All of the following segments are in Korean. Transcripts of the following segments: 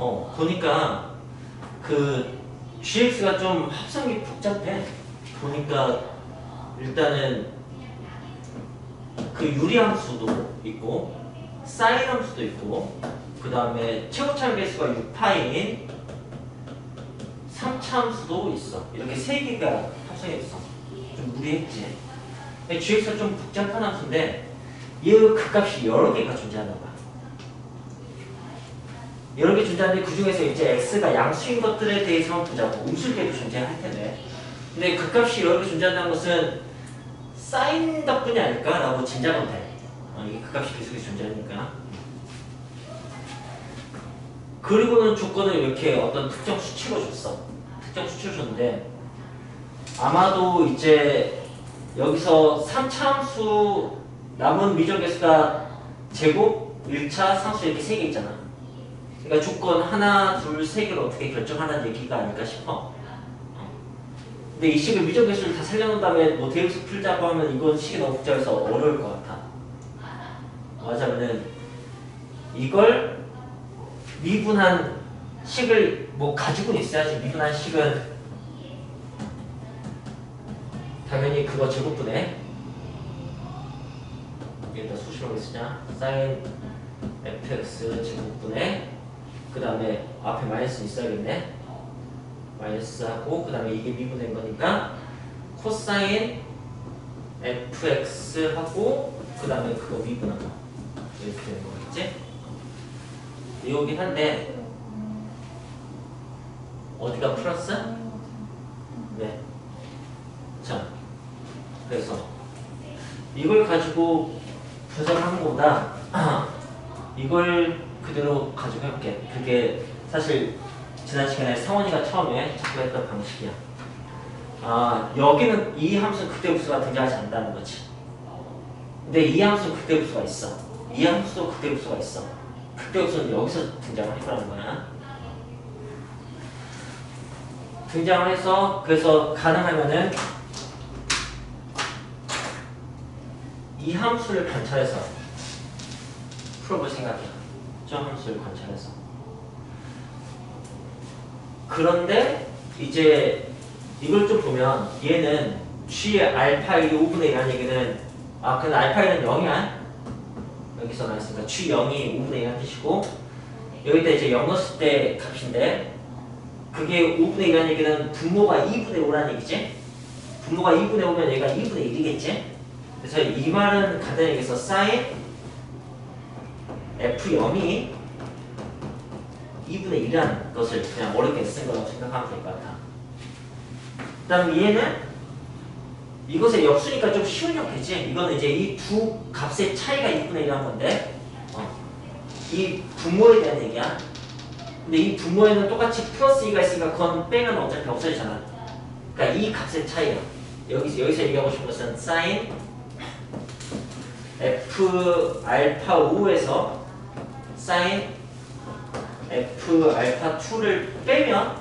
어, 보니까 그 GX가 좀 합성이 복잡해. 보니까 일단은 그 유리함수도 있고 사인함수도 있고 그 다음에 최고차항 개수가 6파인 3차함수도 있어. 이렇게 세 개가 합성해 있어. 좀 무리했지. GX가 좀 복잡한 함수인데 이 극값이 여러 개가 거야. 여러 개 존재하는데 그 중에서 이제 x가 양수인 것들에 대해서만 보자고 음수계도 존재할 텐데 근데 극값이 여러 개 존재한다는 것은 사인 덕분이 아닐까 라고 짐작은 돼. 어, 이게 극값이 계속해서 존재하니까. 그리고는 조건을 이렇게 어떤 특정 수치로 줬어. 특정 수치로 줬는데 아마도 이제 여기서 3차함수 남은 미적개수가 제곱, 1차, 상수 이렇게 세 개 있잖아. 그러니까 조건 하나, 둘, 세 개를 어떻게 결정하는 얘기가 아닐까 싶어. 어. 근데 이 식을 미적 개수를 다 살려놓은 다음에 뭐 대입수 풀자고 하면 이건 식이 너무 복잡해서 어려울 것 같아. 맞아면은 이걸 미분한 식을 뭐 가지고는 있어야지 미분한 식은 당연히 그거 제곱분해 여기다 수식으로 쓰자 사인 fx 제곱분해 그 다음에 앞에 마이너스 있어야겠네 마이너스 하고 그 다음에 이게 미분된 거니까 코사인 fx 하고 그 다음에 그거 미분하고 이렇게 되는 거겠지? 이거긴 한데 어디가 플러스? 네. 자, 그래서 이걸 가지고 분석하는 것보다 이걸 그대로 해볼게. 그게 사실 지난 시간에 성원이가 처음에 자꾸 했던 방식이야. 아 여기는 이 함수 극대분수가 등장하지 않는다는 거지. 근데 이 함수 극대분수가 있어. 이 함수도 극대분수가 있어. 극대분수는 여기서 등장을 할 거라는 거야. 등장을 해서 그래서 가능하면은 이 함수를 관찰해서 풀어볼 생각이야. 저 함수를 관찰해서. 그런데 이제 이걸 좀 보면 얘는 G 알파의 5분의 1이라는 얘기는 아 근데 알파는 0이야. 여기서 나왔으니까 G 0이 5분의 1이라는 뜻이고 여기다 이제 0 넣었을 때 값인데 그게 5분의 1이라는 얘기는 분모가 2분의 5라는 얘기지? 분모가 2분의 5면 얘가 2분의 1이겠지? 그래서 이 말은 간단히 얘기해서 sin f0이 2분의 1이라는 것을 그냥 어렵게 쓴 거라고 생각하면 될 것 같아. 그 다음 얘는 이것의 역수니까 좀 쉬운 형태지? 이거는 이제 이 두 값의 차이가 2분의 1이라는 건데 어. 이 분모에 대한 얘기야. 근데 이 분모에는 똑같이 플러스 2가 있으니까 그건 빼면 어차피 없어지잖아. 그러니까 이 값의 차이야. 여기서, 여기서 얘기하고 싶은 것은 sin f 알파 5에서 sin f 알파 2를 빼면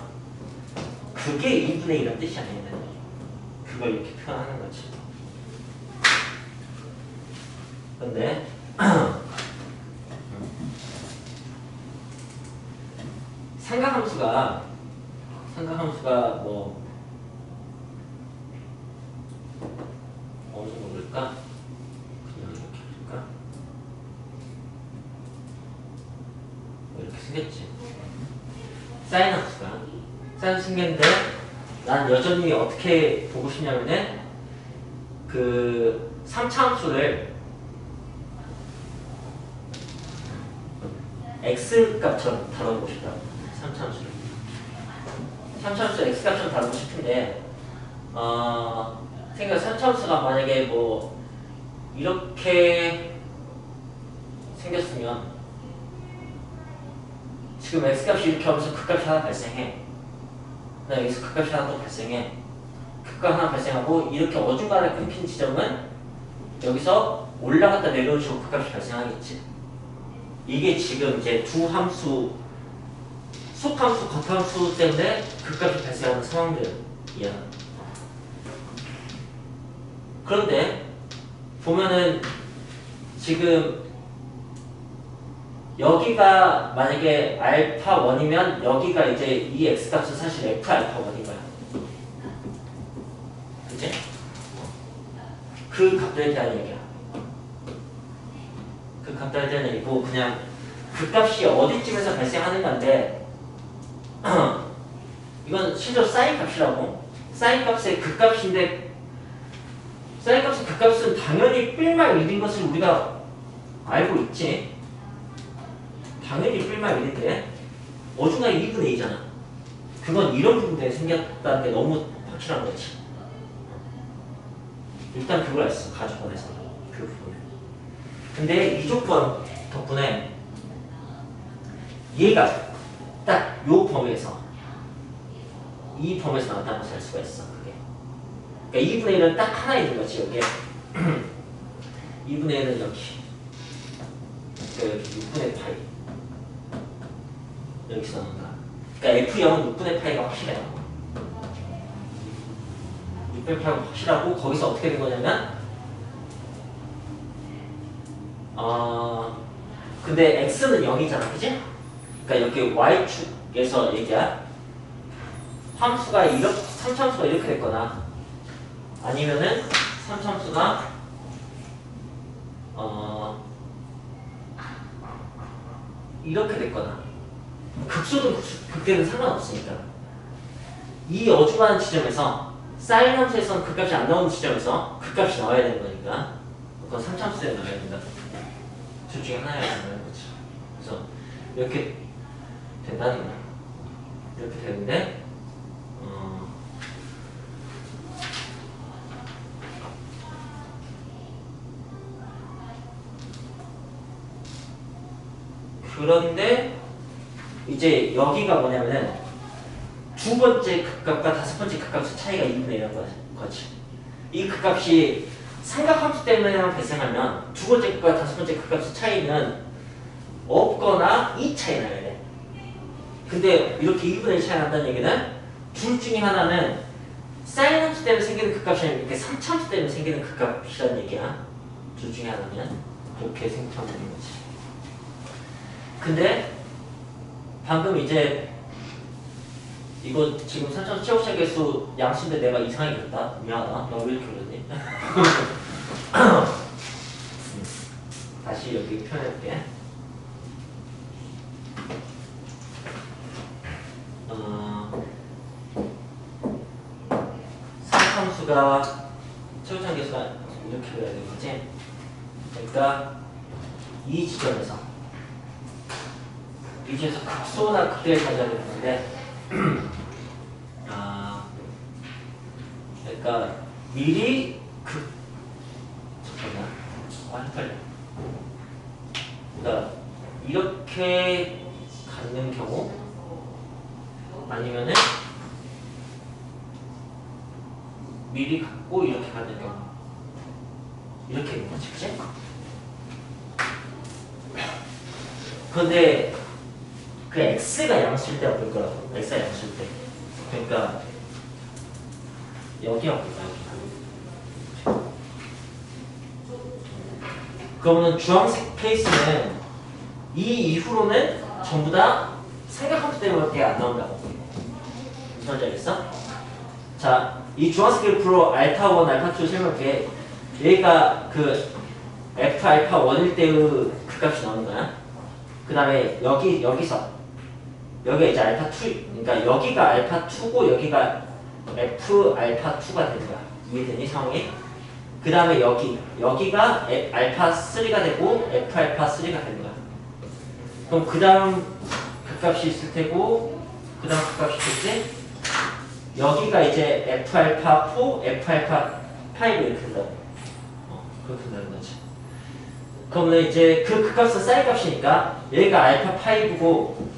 그게 2분의 1은 뜻이 아니야. 그걸 이렇게 표현하는 거지. 근데 삼각함수가 삼각함수가 뭐 어느 정도 볼까? 그냥 이렇게 볼까? 뭐 이렇게 생겼지. 사인 함수가 사인 생겼는데 난 여전히 어떻게 보고 싶냐면은 그 3차 함수를 x 값처럼 다뤄보고 싶다. 3차 함수를. 3차 함수 x 값처럼 다루고 싶은데 어 생각 3차 함수가 만약에 뭐 이렇게 생겼으면 지금 x 값이 이렇게 하면서 그 값이 하나 발생해. 나 여기서 극값이 하나 또 발생해. 극값 하나 발생하고 이렇게 어중간하게 끊긴 지점은 여기서 올라갔다 내려오는 식으로 극값이 발생하겠지. 이게 지금 이제 두 함수, 속함수, 겉함수 때문에 극값이 발생하는 상황들이야. 그런데 보면은 지금 여기가 만약에 알파 1이면 여기가 이제 이 x 값은 사실 f 알파 1인 거야. 그치? 그 값들에 대한 얘기야. 그 값들에 대한 얘기고 그냥 그 값이 어디쯤에서 발생하는 건데 이건 실제로 사인 값이라고 사인 값의 그 값인데 사인 값의 그 값은 당연히 뿔말 1인 것을 우리가 알고 있지 당연히 뿔말 1인데 어중간에 2분의 2잖아. 그건 이런 부분에 생겼다는 게 너무 확실한 거지. 일단 그걸 알았어 가주권에서 그 부분에 근데 이 조건 덕분에 얘가 딱 요 범위에서 이 범위에서 것을 알 수가 있어 그게. 그러니까 2분의 1은 딱 하나 있는 거지 여기에. 2분의 1은 여기. 여기 6분의 파이 여기서 나온다 그러니까 F0은 6분의 파이가 확실해요 6분의 파이가 확실하고 거기서 어떻게 된 거냐면 어 근데 X는 0이잖아 그지? 그러니까 여기 Y축에서 얘기야 함수가 이렇게 3참수가 이렇게 됐거나 아니면은 3참수가 어 이렇게 됐거나 극소든 극- 극대든 상관없으니까 이 어중한 지점에서 사인 함수에서는 그 값이 안 나오는 지점에서 그 값이 나와야 되는 거니까 그건 3참수에 나와야 된다. 둘 중에 하나여야 된다는 거죠. 그래서 이렇게 된다는 거야 이렇게 되는데 어, 그런데 이제 여기가 뭐냐면은 두 번째 극값과 다섯 번째 극값의 차이가 2분의 1인 거지. 이 극값이 삼각함수 때문에 발생하면 두 번째 극과 다섯 번째 극값의 차이는 없거나 이 차이 나야 돼. 근데 이렇게 2분의 1 차이 난다는 얘기는 둘 중에 하나는 사인 함수 때문에 생기는 극값이 아니라 이렇게 3참수 때문에 생기는 극값이라는 얘기야. 둘 중에 하나는 그렇게 생각하면 되는 거지. 근데 방금 이제 이거 지금 3천 최고차 개수 양수인데 내가 이상하게 그렸다. 미안하다. 너왜 이렇게 그렸니? 다시 여기 표현해볼게. 어, 삼함수가 최고차 개수가 이렇게 그려야 되는 거지. 그러니까 이 지점에서 이 가져야 되는 건데 아 그러니까 미리 극 잠깐만 아 헷갈려 그러니까 이렇게 갖는 경우 아니면은 미리 갖고 이렇게 갖는 경우 이렇게 있는 거지 그치? 근데 그 x가 양수일 때 어떨 거라고 x가 양수일 때. 그러니까 여기 그러면 주황색 케이스는 이 이후로는 전부 다 삼각함수 때문에 안 나온다고 무슨 말인지 알겠어? 자, 이 주황색 그래프로 알파 1, 알파 2 설명할게. 얘가 그 f 알파 1일 때의 그 값이 나오는 거야. 그 다음에 여기 여기서 여기가 이제 알파 2 그러니까 여기가 알파 2고 여기가 f 알파 2가 되는 거야 이해되니 상황이? 그 다음에 여기 여기가 에- 알파 3가 되고 f 알파 3가 되는 거야 그럼 그 다음 극값이 있을 테고 그 다음 극값이 있겠지? 여기가 이제 f 알파 4, f 알파 5 이렇게 된다고 어, 그렇게 된다는 거지 그러면 이제 그 극값은 사인 값이니까 얘가 알파 5고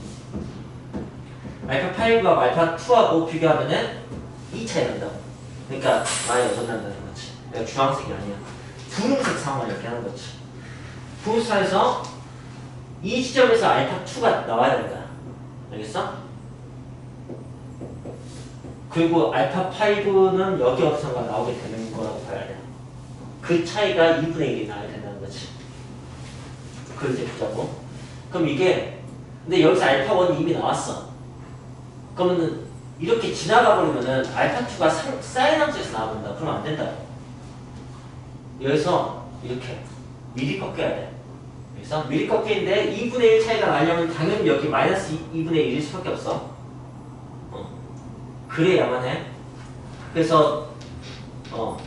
알파 5하고 알파 2하고 비교하면은 이 차이 난다고 그러니까 많이 어긋난다는 거지 내가 주황색이 아니야 분홍색 상황을 이렇게 하는 거지 분홍색에서 이 지점에서 알파 2가 나와야 된다 알겠어? 그리고 알파 5는 여기 어디선가 나오게 되는 거라고 봐야 돼. 그 차이가 2분의 1이 나야 된다는 거지. 그걸 이제 보자고. 그럼 이게 근데 여기서 알파 1이 이미 나왔어. 그러면은 이렇게 지나가 버리면은 알파 2가 사인 함수에서 나와본다. 그러면 안 된다. 여기서 이렇게 미리 꺾여야 돼. 그래서 미리 꺾이는데 2분의 1 차이가 나려면 당연히 여기 마이너스 2 분의 1일 수밖에 없어. 어. 그래야만 해. 그래서 어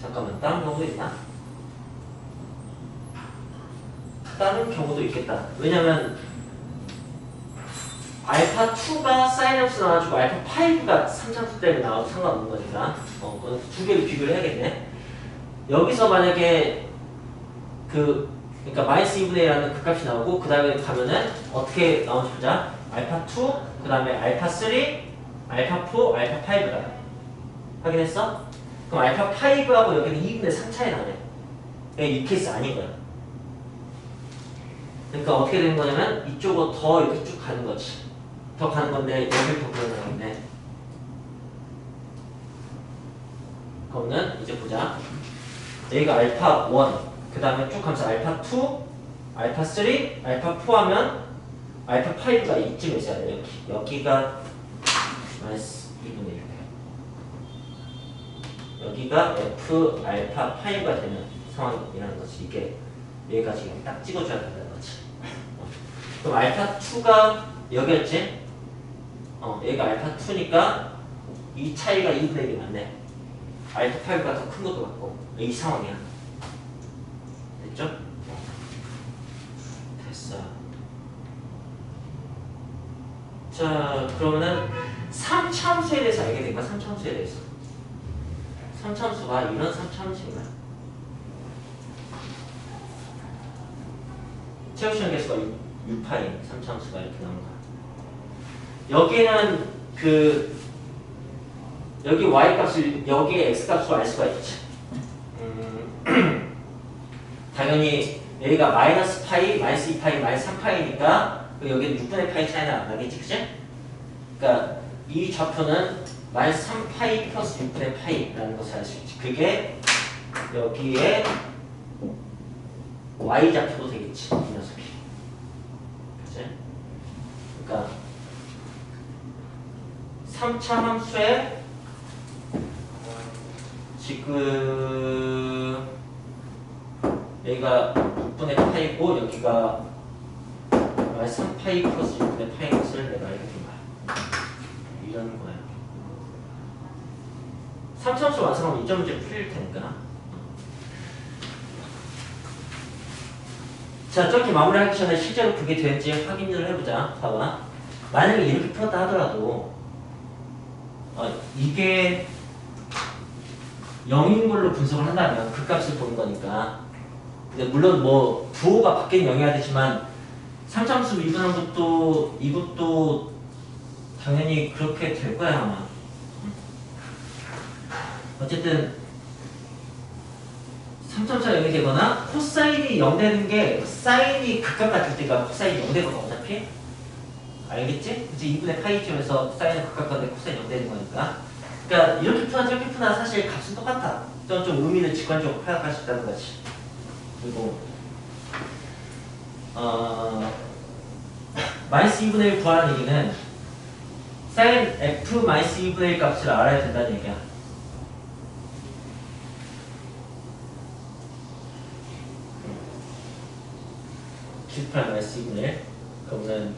잠깐만 다른 경우도 있나? 다른 경우도 있겠다. 왜냐면 알파 2가 사인함수 나와주고 알파 5가 3참수 때문에 나와도 상관없는 거니까 어, 그두 개를 비교를 해야겠네. 여기서 만약에 그 그러니까 마이너스 2분의 1이라는 그 값이 나오고 그 다음에 가면은 어떻게 나오는지 보자. 알파 2, 그 다음에 알파 3, 알파 4, 알파 5가 확인했어? 그럼 알파 5하고 여기는 2분의 3 차이 나네. 그러니까 이 케이스 아닌 거야. 그러니까 어떻게 되는 거냐면 이쪽으로 더 이렇게 쭉 가는 거지. 더 가는 건데 여기를 더 그려나가겠네. 그러면 이제 보자. 여기가 알파 1, 그 다음에 쭉 가면서 알파 2, 알파 3, 알파 4 하면 알파 5가 이쯤에 있어야 돼. 여기. 여기가 마이너스 2분의 1. 여기가 F 알파 5가 되는 상황이라는 거지. 이게 여기가 지금 딱 찍어줘야. 어. 그럼 알파 2가 여기였지? 어, 여기가 알파 2니까 이 차이가 2분의 1이 맞네. 알파 5가 더 큰 것도 같고 이 상황이야. 됐죠? 어. 됐어. 자, 그러면은 3차함수에 대해서 알게 된 거야. 3차함수에 대해서. 3차함수가 이런 3차함수인 거야. 최우시한 개수가 6, 6파인 3차함수가 이렇게 거야. 여기는 그 여기 y 값을 여기에 x 값으로 알 수가 있지. 음, 당연히 여기가 마이너스 파이, 마이너스 2파이, 마이너스 3파이니까 여기는 6분의 파이 차이는 안 나겠지, 그치? 그러니까 이 좌표는 마이너스 3파이 플러스 6분의 파이라는 것을 알 수 있지. 그게 여기에 y 좌표도 되겠지, 이 녀석이. 그치? 그러니까 3차 함수의 지금 여기가 6분의 파이고 여기가 3파이 플러스 6분의 파인 것을 내가 된 거야. 이런 거야. 3차 함수 완성하면 이점 문제 풀릴 테니까. 자, 저렇게 마무리하기 전에 실제로 그게 되는지 확인을 해보자. 봐봐. 만약에 이렇게 풀었다 하더라도 어, 이게 0인 걸로 분석을 한다면 그 값을 보는 거니까 근데 물론 뭐 부호가 바뀌는 영향이 되지만 3참수 미분한 것도 이것도 당연히 그렇게 될 거야 아마 어쨌든 3참수가 0이 되거나 코사인이 0 되는 게 사인이 극값 같을 때가 코사인이 0 되거든 어차피 알겠지? 이제 2분의 파이쯤에서 사인은 극값 같은데 코사인이 0 되는 거니까 그러니까 이렇게 푸나 저렇게 푸나 사실 값은 똑같아. 좀, 좀 의미를 직관적으로 파악할 수 있다는 거지. 그리고 어, 마이너스 2분의 1 구하는 얘기는 sin f 마이너스 2분의 1 값을 알아야 된다는 얘기야. Q8 마이너스 2분의 1 그러면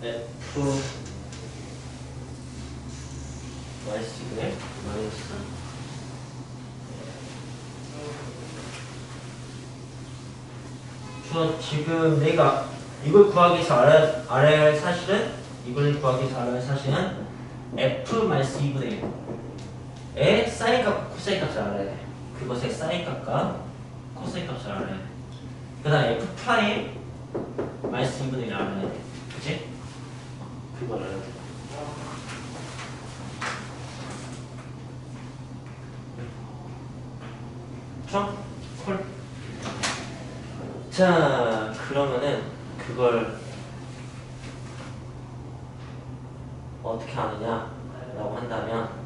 F 마이너스네 마이너스 저 지금 내가 이걸 구하기 위해서 알아야, 알아야 할 사실은 이걸 구하기 위해서 알아야 할 사실은 F 마이너스 2분의 1의 사인 값, 코사인 값을 알아야 돼 그것의 사인 값과 코사인 값을 알아야 돼 그 다음 F 프라임 마이너스 2분의 1을 알아야 돼 그치? 그걸 알아야 돼. 그쵸? 콜. 자, 그러면은 그걸 어떻게 하느냐라고 한다면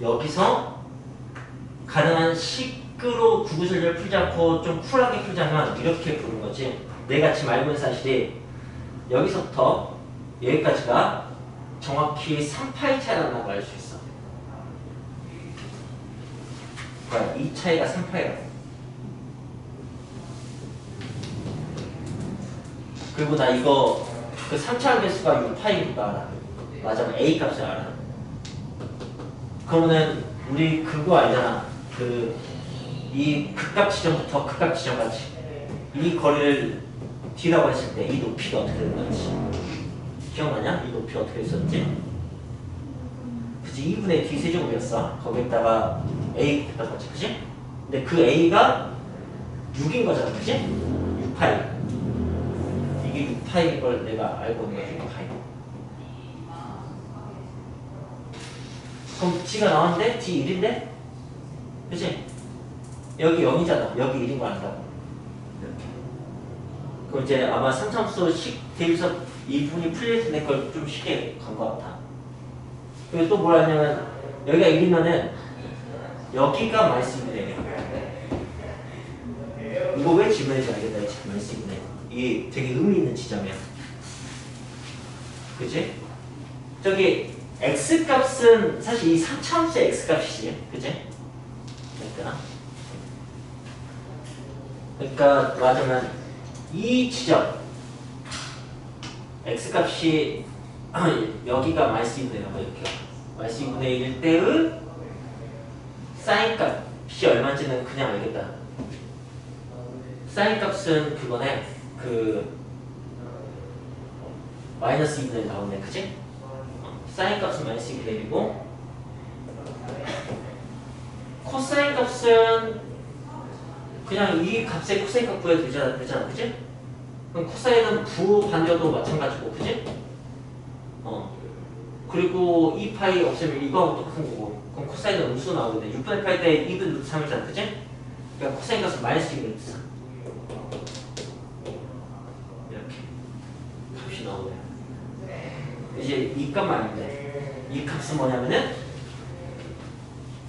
여기서 가능한 식으로 구구절절 풀지 않고 좀 쿨하게 풀자면 이렇게 부르는 거지. 내가 지금 알고 있는 사실이 여기서부터 여기까지가 정확히 3파이 차이라는 걸 알 수 있어. 그러니까 이 차이가 3파이라고. 그리고 나 이거 그 3차원 개수가 6파이인 거 알아. 맞아, A 값을 알아. 그러면은 우리 그거 알잖아. 그 이 극값 지점부터 극값 지점까지 이 거리를 D라고 했을 때 이 높이가 어떻게 되는 거지? 기억나냐? 이 높이 어떻게 있었지? 그치 2분의 D 세제곱이었어. 거기에다가 A 했던 거지, 그치? 근데 그 A가 6인 거잖아, 그치? 6파이. 이게 6파이인 걸 내가 알고 있는 거지, 6파이. 그럼 D가 나왔는데 D 1인데? 그치? 여기 0이잖아. 여기 1인 거 안다고. 그럼 이제 아마 삼참수 식 대비서 이 부분이 풀릴 때 그걸 좀 쉽게 간 것 같아. 그리고 또 뭐라 하냐면 여기가 1이면은 여기가 말씀이네. 이거 왜 질문인지 알겠다. 지금 말씀이네. 이게 되게 의미 있는 지점이야. 그지? 저기 x 값은 사실 이 3차함수의 x 값이지. 그지? 됐나? 그러니까 말하자면 이 지점 x 값이 여기가 마이너스 2분의 1 이렇게 마이너스 2분의 1일 때의 사인 값이 얼마인지는 그냥 알겠다. 사인 값은 그거네. 그 마이너스 2분의 1 나오네. 그지? 사인 값은 마이너스 2분의 1이고 코사인 값은 그냥 이 값의 코사인 값 구해도 되잖아, 그지? 그럼 코사인은 부 반대도 마찬가지고, 그지? 어. 그리고 2파이 없으면 이거하고 똑같은 거고, 그럼 코사인은 음수 나오는데 6분의 8때 2분 루트 3이잖아, 그지? 그러니까 코사인 값은 마이너스 2분 루트 3. 이렇게 값이 나오네요. 이제 이 값만 돼. 이 값은 뭐냐면은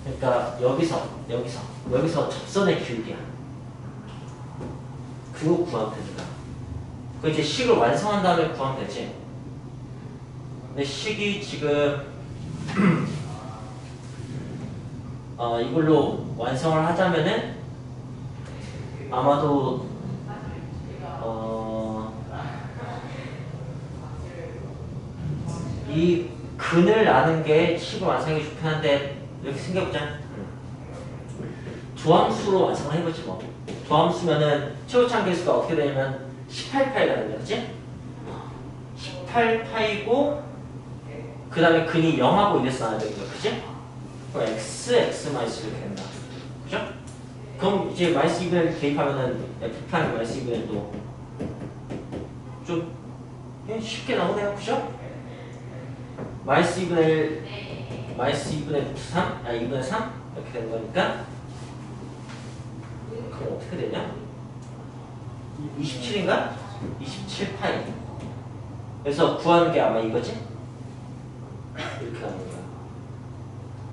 그러니까 여기서 여기서 여기서 접선의 기울기야. 그거 구하면 됩니다. 그 이제 식을 완성한 다음에 구하면 되지. 근데 식이 지금 어, 이걸로 완성을 하자면은 아마도 어, 이 근을 아는 게 식을 완성하기 좋긴 한데 이렇게 생겨보자. 조함수로 완성을 해보지 뭐. 조함수면은 최고창 개수가 어떻게 되냐면 18파이가 되는 거지? 18파이고 그 다음에 근이 0하고 1에서 나와야 되는 거야, 그지? 그럼 x, x 마이너스 이렇게 된다. 그죠? 그럼 이제 마이너스 2분의 대입하면은 f 프라임 마이너스 2분의 도좀 그냥 쉽게 나오네요, 그죠? 마이너스 2분의 1, 마이너스 2분의 3, 아 2분의 3 이렇게 되는 거니까 그럼 어떻게 되냐? 27인가? 27파이. 그래서 구하는 게 아마 이거지? 이렇게 하는 거야.